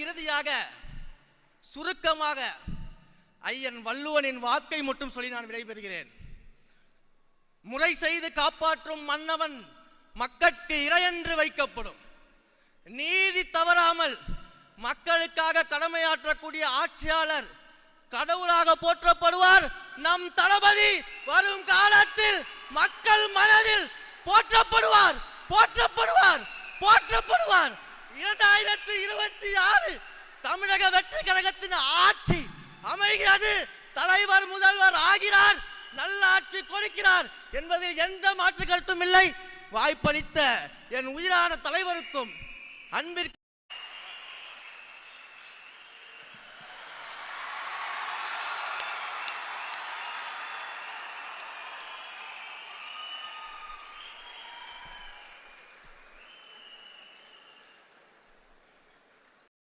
இறுதியாக சுருக்கமாக ஐயன் வள்ளுவனின் வாக்கை மட்டும் சொல்லி நான் விடைபெறுகிறேன். முறை செய்து காப்பாற்றும் மன்னவன் மக்கட்கு இரையென்று வைக்கப்படும். நீதி தவறாமல் மக்களுக்காக கடமையாற்றக்கூடிய ஆட்சியாளர் கடவுளாக போற்றப்படுவார். நம் தளபதி வரும் காலத்தில் மக்கள் மனதில் போற்றப்படுவார். போற்றப்படுவார். போற்றப்படுவார். இரண்டாயிரத்தி இருபத்தி ஆறு தமிழக வெற்றி கழகத்தின் ஆட்சி அமைகிறது. தலைவர் முதல்வர் ஆகிறார். நல்ல ஆட்சி கொடுக்கிறார் என்பதில் எந்த மாற்று கருத்தும் இல்லை. வாய்ப்பளித்த என் உயிரான தலைவருக்கும் அன்பிற்கு